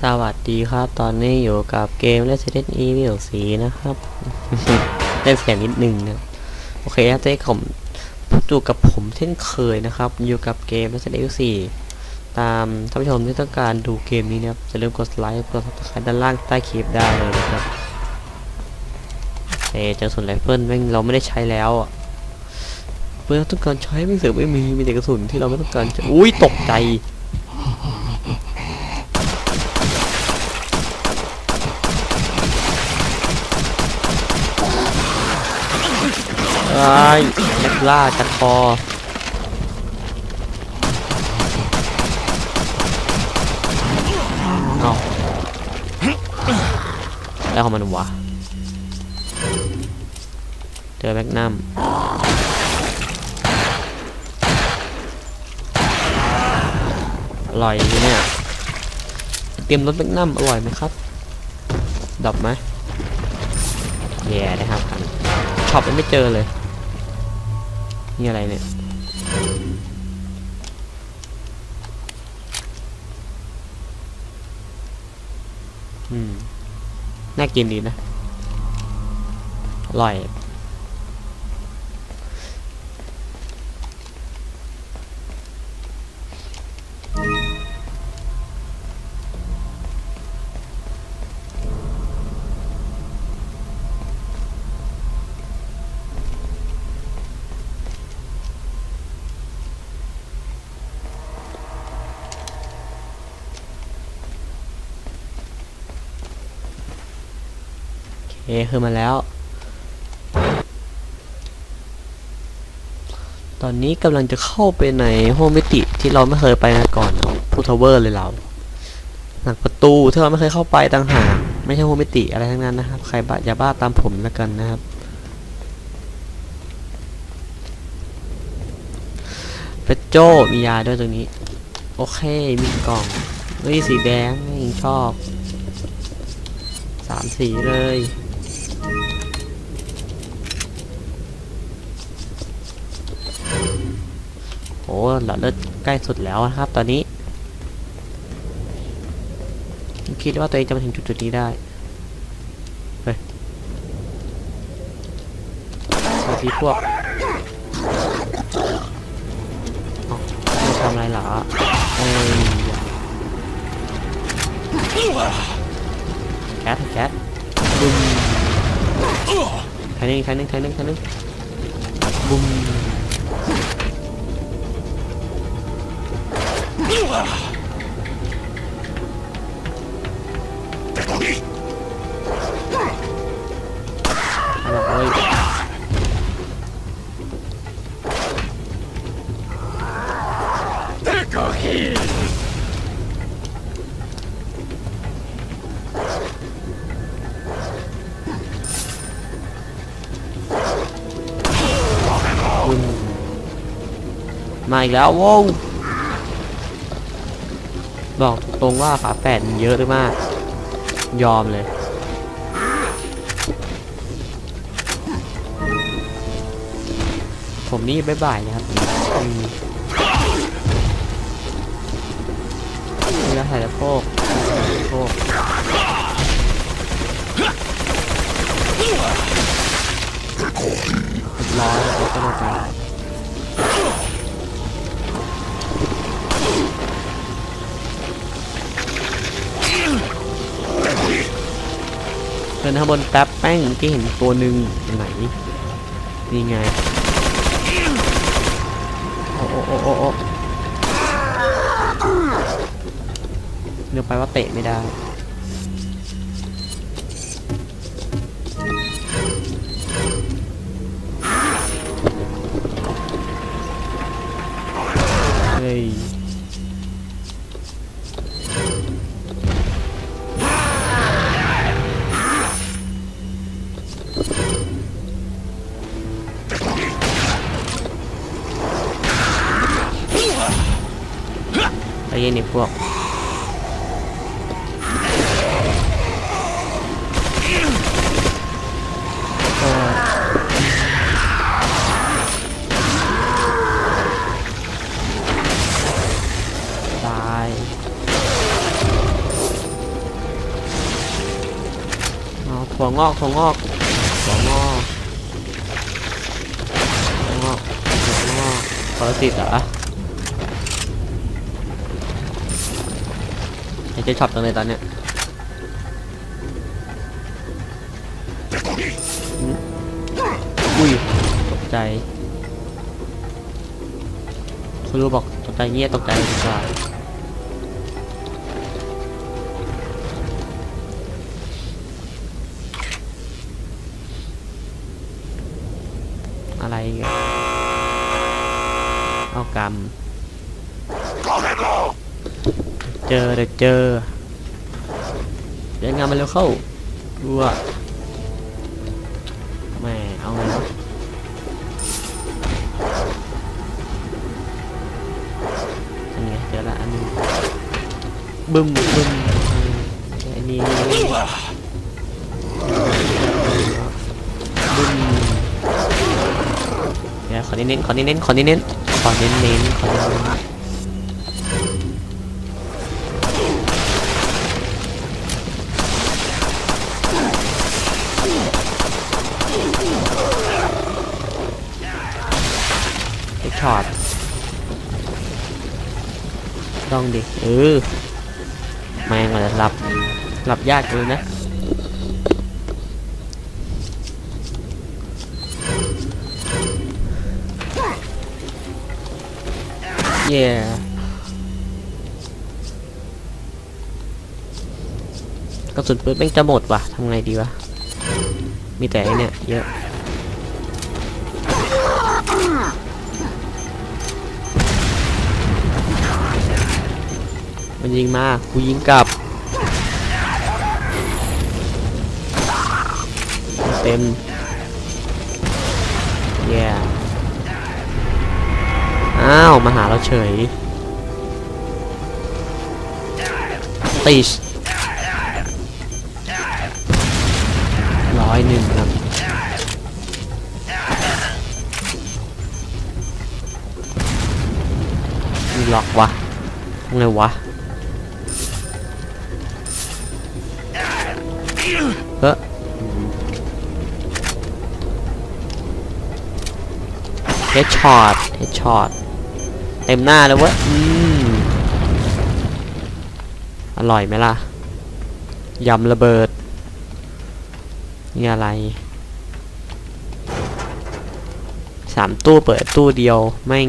สวัสดีครับ ตอนนี้อยู่กับเกม Resident Evil 4 นะครับ เล่นเสียงนิดนึงนะโอเคครับเจ๊ผมอยู่กับผมเช่นเคยนะครับ อยู่กับเกม Resident Evil 4 ตามท่านผู้ชมที่ต้องการดูเกมนี้นะครับจะลืมกดไลค์กด subscribe ด้านล่างใต้คลิปได้เลยนะครับเอเจอส่วนไรเฟิลแม่งเราไม่ได้ใช้แล้วอะเมื่อต้องการใช้ไม่เสือไม่มีมีแต่กระสุนที่เราไม่ต้องการจะอุ้ยตกใจ ไอ้นักล่าจัดคอเอาแล้วของมันวะเจอแมกนัมอร่อยดีเนี่ยเตรียมรถแมกนัมอร่อยไหมครับดับไหมแย่ได้ครับพันช็อปยังไม่เจอเลย นี่อะไรเนี่ย อืม น่ากินดีนะอร่อย โอเคคือมาแล้ว ตอนนี้กำลังจะเข้าไปในห้องมิติที่เราไม่เคยไปมาก่อนพูทาวเวอร์เลยเรา หลังประตูที่เราไม่เคยเข้าไปต่างหากไม่ใช่ห้องมิติอะไรทั้งนั้นนะครับ ใครบ้าอย่าบ้าตามผมแล้วกันนะครับเฟจโจมียาด้วยตรงนี้ โอเค มีกล่องเฮ้ยสีแดงชอบสามสีเลย อ้หลอดเลือดใกล้สุดแล้วนะครับ ตอนนี้คิดว่าตัวเองจะมาถึงจุดๆนี้ได้เฮ้ยสวัสดีพวกเอาทำอะไรเหรอเอ้ยแคทแคทบุ้มใครนึงใครนึงใครนึงใครนึงบุ้ม มาอีกแล้วว้าวบอกตรงว่าฝาแฝดเยอะหรือมาก ยอมเลย ผมนี่บ๊ายบายนะครับนี่แล้วถ่ายแล้วโพกโพกร้อยแล้วก็มากัน เดินข้างบนแป๊บแป้งที่เห็นตัวหนึ่งไหนนี่ไงโอ้โอ้โอ้โอ้เดี๋ยวไปว่าเตะไม่ได้ ถั่วงอกถั่วงอกถั่วงอกถั่วงอกถั่วงอกปรสิตเหรอไอ้เจ๊ช็อปตรงไหนตอนเนี้ยอุ้ยตกใจคุณรู้บอกตกใจเงี้ยตกใจดีกว่า อะไรอีกอะเอากรรมเจอเดี๋ยวเจอเดี๋ยวงานมาเร็วเข้ารัวแม่เอาไงวะอันไงเจอละอันนึงบึ้มบึ้มอันนี้ ขอเน้นๆขอเน้นๆขอเน้นๆขอเน้นๆขอเน้นๆไอ้ช็อตต้องดิ เออแม่งกว่าจะหลับหลับยากเลยนะ เย่กระสุนปืนแม่งจะหมดว่ะทำไงดีวะ มีแต่ไอเนี่ยเยอะมันยิงมากูยิงกลับ เต็ม อ้าวมาหาเราเฉยติชร้อยหนึ่งครับมีล็อกวะไงวะเฮ้อเฮดช็อตเฮดช็อต ต็มหน้าเลยเวะอืมอร่อยไหมล่ะยำระเบิด นี่อะไรสามตู้เปิดตู้เดียวแม่ง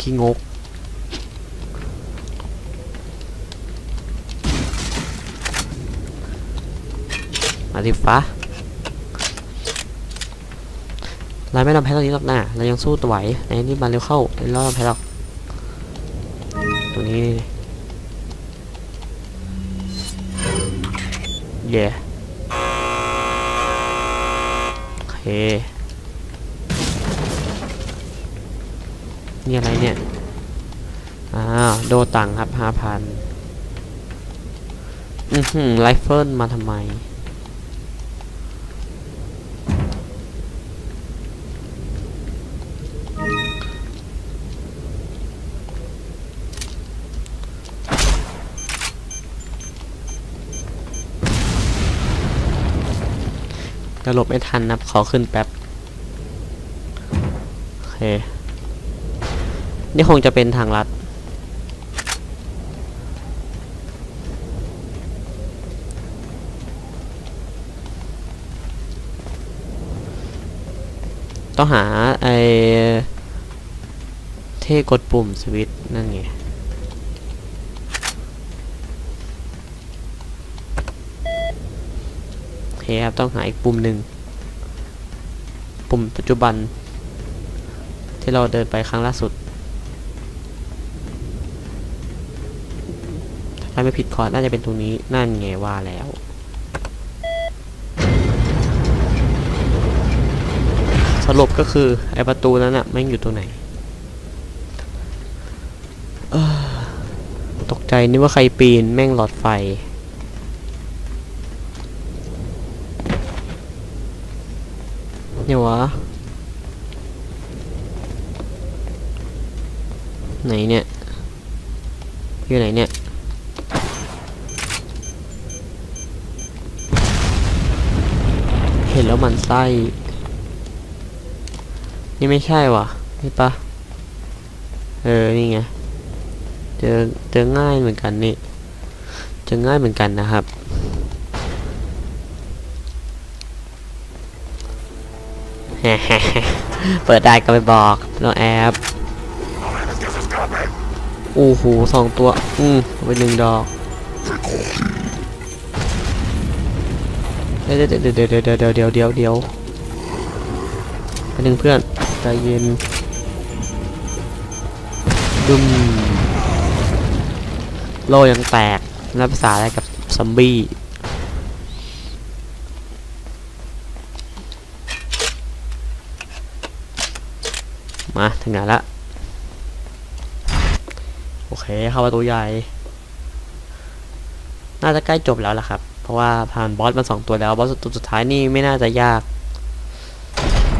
ขี้งก มาดิฟ้าเราไม่ทำแพ้ตอนนี้หรอกนะเรายังสู้ตัวไหวในนี้มาเร็วเข้าในรอบแพ้หรอกตัวนี้ เย่โอเค นี่อะไรเนี่ยอ้าโดตังครับห้าพัน อือหือไรเฟิลมาทำไม จะหลบไม่ทันนะขอขึ้นแป๊บโอเคนี่คงจะเป็นทางลัด ต้องหาไอ้เท่กดปุ่มสวิตช์นั่นไง โอ เคครับต้องหาอีกปุ่มหนึ่ง ปุ่มปัจจุบัน ที่เราเดินไปครั้งล่าสุดถ้าไม่ผิดคอร์ดน่าจะเป็นตรงนี้นั่นไงว่าแล้วสรุปก็คือไอประตูนั้นอะแม่งอยู่ตรงไหนตกใจนึกว่าใครปีนแม่งหลอดไฟ เนี่ยวะไหนเนี่ย อยู่ไหนเนี่ย เห็นแล้วมันไส้ นี่ไม่ใช่วะนี่ปะเออ นี่ไง เจอ เจอง่ายเหมือนกันนี่ เจอง่ายเหมือนกันนะครับ เปิดได้ก็ไปบอกน้องแอปโอ้โหสองตัว อืมเอาไปหนึ่งดอก เดี๋ยวเดี๋ยวเดี๋ยวเดี๋ยวเดี๋ยวเดี๋ยวเดี๋ยวเดี๋ยวไปหนึ่งเพื่อนใจเย็นดุมโลยังแตกนับภาษาอะไรกับซอมบี้ มาถึงไหนละโอเคเข้าประตูใหญ่ น่าจะใกล้จบแล้วล่ะครับ เพราะว่าผ่านบอสมาสองตัวแล้วบอสตัวสุดท้ายนี่ไม่น่าจะยาก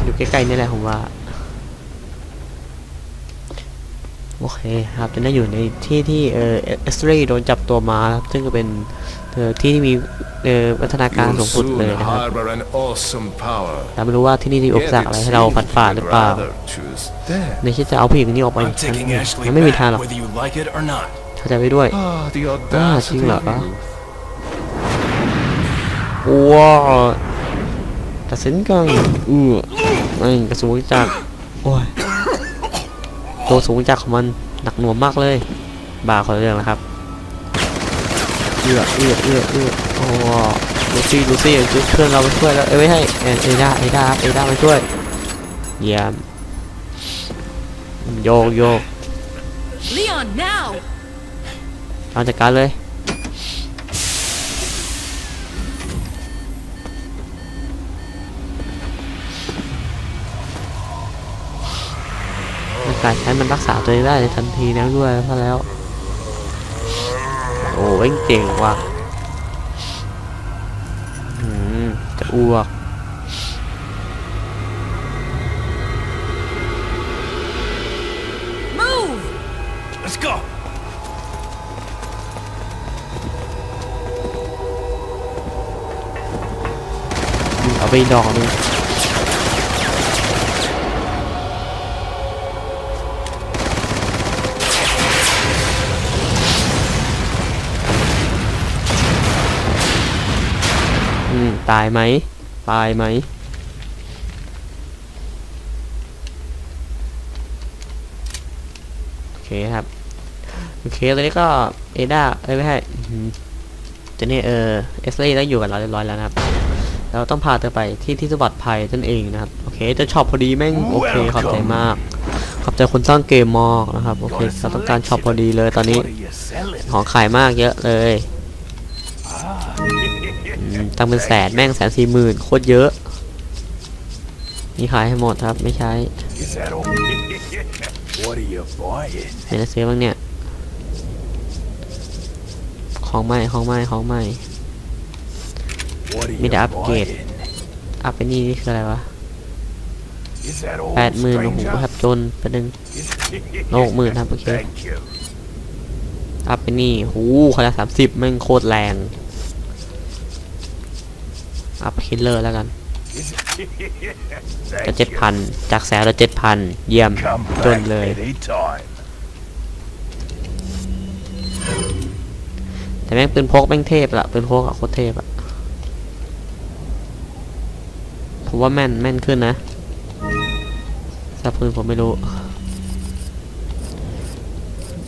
อยู่ใกล้ๆนี่แหละผมว่าโอเคครับจะได้อยู่ในที่ที่เออเอสเรย์โดนจับตัวมาครับซึ่งก็เป็น เออที่ที่มีเออพัฒนาการสูงสุดเลยนะครับ harbor an awesome power. แต่ไม่รู้ว่าที่นี่มีอุปสรรคอะไรให้เราผัดฝ่าหรือเปล่าในที่จะเอาผู้หญิงนี้ออกไปนั้น taking Ashley ยังไม่มีทางหรอกเข้าใจไว้ด้วย Ah, the Ah, audacity chính là of đó. you. ว้าวตัดสินกันอือไอ้กระสุนจักรโอ้ยตัวสูงจักรของมันหนักหน่วงมากเลย บาขอเรื่องนะครับ เอื้อเอื้อเอื้อเอื้อโอ้ลูซี่ลูซี่จุดเพื่อนเรามาช่วยแล้วเอ้ยไม่ให้เอเอด้าเอด้าเอด้ามาช่วยเยี่ยมโยกโยก Leon, now! เอาจัดการเลยมันการใช้มันรักษาตัวเองได้ในทันทีแล้วด้วยซะแล้ว โอ้ยเจ๋งว่ะอืมจะอ้วก Move! Let's go. เอาไปดอกหนึง อืมตายไหม ตายไหม โอเคครับ โอเคตอนนี้ก็เอด้าเอ้ยไม่ใช่อืมจะนี่เออเอสเล่ได้อยู่กับเราเรียบร้อยแล้วนะครับเราต้องพาเธอไปที่ที่สวัสดิ์ภัยนั่นเองนะครับ โอเคจะช็อปพอดีแม่งโอเคขอบใจมาก ขอบใจคนสร้างเกมมากนะครับ โอเคเราต้องการช็อปพอดีเลยตอนนี้ What are you selling? ของขายมากเยอะเลยอืม ตังเป็นแสนแม่งแสนสี่หมื่นโคตรเยอะ นี่ขายให้หมดครับไม่ใช้ Is that all? what are you buying? เห็นซื้อบ้างเนี่ย ของใหม่ของใหม่ของใหม่ What are Me you đã upgrade. buying? อัพไปนี่นี่คืออะไรวะแปดหมื่นโอ้โหครับจนไปหนึ่งโลกหมื่นครับโอเคอัพไปนี่หูขนาดสามสิบแม่งโคตรแรง อัพคิลเลอร์แล้วกัน Thank จะเจ็ด you. พันจากแสนละเจ็ดพันเยี่ยม Come จน back เลย anytime. แต่แม่งปืนพกแม่งเทพละปืนพกอะโคตรเทพอะผมว่าแม่นแม่นขึ้นนะถ้าปืนผมไม่รู้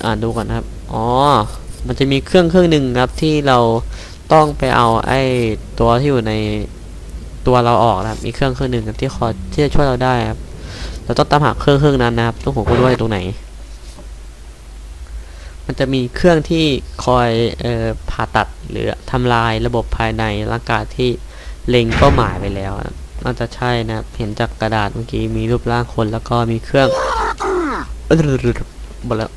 อ่านดูก่อนนะครับ อ๋อ มันจะมีเครื่องเครื่องหนึ่งครับที่เรา ต้องไปเอาไอ้ตัวที่อยู่ในตัวเราออกนะครับ มีเครื่องเครื่องหนึ่งที่คอยที่จะช่วยเราได้ครับ เราต้องตามหาเครื่องเครื่องนั้นนะครับต้องผมก็รู้วยตรงไหน มันจะมีเครื่องที่คอยเอ่อผ่าตัดหรือทำลายระบบภายในร่างกายที่เล็งเป้าหมายไปแล้วอะน่าจะใช่นะเห็นจากกระดาษเมื่อกี้มีรูปร่างคนแล้วก็มีเครื่องหมดแล้ว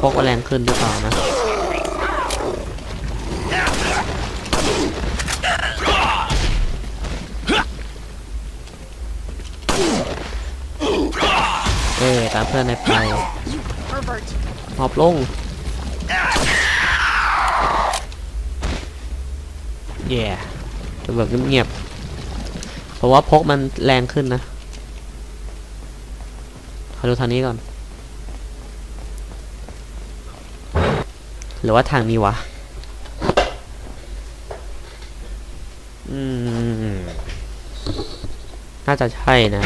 พกแรงขึ้นหรือเปล่านะเอ้ตามเพื่อนในไปหอบลง แย่จะแบบเงียบๆเพราะว่าพกมันแรงขึ้นนะขอดูทางนี้ก่อน หรือว่าทางนี้วะ อืม น่าจะใช่นะ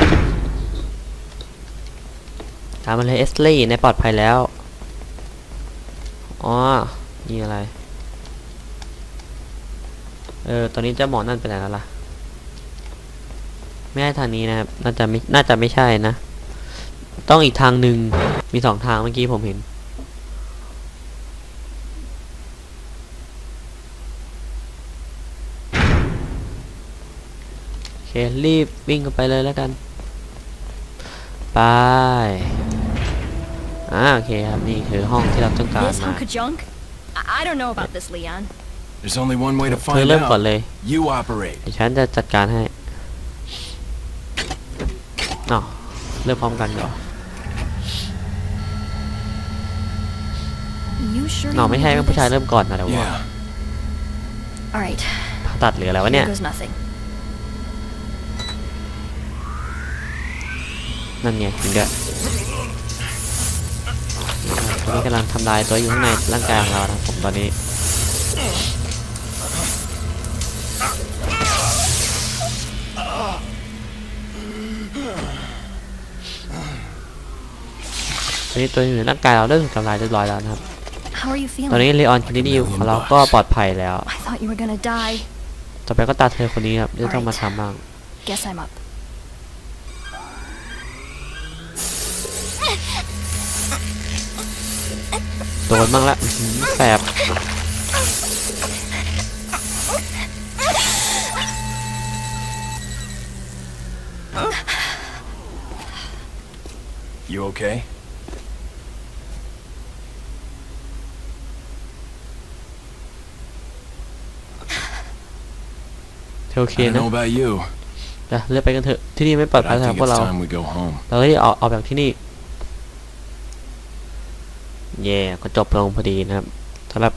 ตามมาเลยเอสลี่ในปลอดภัยแล้ว อ๋อ นี่อะไร เออ ตอนนี้เจ้าหมอนั่นไปไหนแล้วล่ะ ไม่ใช่ทางนี้นะครับ น่าจะไม่ น่าจะไม่ใช่นะ ต้องอีกทางหนึ่ง มีสองทางเมื่อกี้ผมเห็น โอเครีบวิ่งกันไปเลยแล้วกัน ไป อ่าโอเคครับนี่คือห้องที่เราต้องการ This มา hunk of junk? I, I don't know about this, Leon. There's only one way to เธอ find เริ่มก่อน out. เลย You operate. เดี๋ยวฉันจะจัดการให้อ๋อเริ่มพร้อมกันเหรอ You sure หนอ you ไม่ wanna ใช่ do เป็นผู้ชาย this? เริ่มก่อนนะเดี๋ยวว่า Yeah. All right. ผ่าตัดหรืออะไรวะเนี่ย นั่นไงถึงเด้อตอนนี้กำลังทำลายตัวอยู่ข้างในร่างกายของเรานะผมตอนนี้ตอนนี้ตัวอยู่ในร่างกายเราได้ถูกทำลายเรียบร้อยแล้วนะครับ How are you ตอน feeling? นี้เลออนคินดี้ของเราก็ปลอดภัยแล้ว I thought you were gonna die. ต่อไปก็ตาเธอคนนี้ครับที่ต้องมาทำบ้าง โดนบ้างละอื้อหือแสบ You okay? เธอโอเค I don't นะ know about you. จะเลือกไปกันเถอะที่นี่ไม่ปลอด But ภัย I สำหรับ think พวก it's เรา time we go home. เราก็ได้ออกออกจากที่นี่ แย่ก็จบลงพอดีนะครับสำหรับ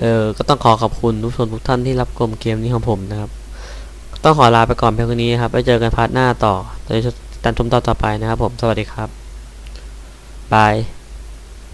เออก็ต้องขอขอบคุณทุกคนทุกท่านที่รับชมเกมนี้ของผมนะครับ ต้องขอลาไปก่อนเพียงเท่านี้ครับไว้เจอกันพาร์ทหน้าต่อโดยการชมต่อต่อไปนะครับผมสวัสดีครับบาย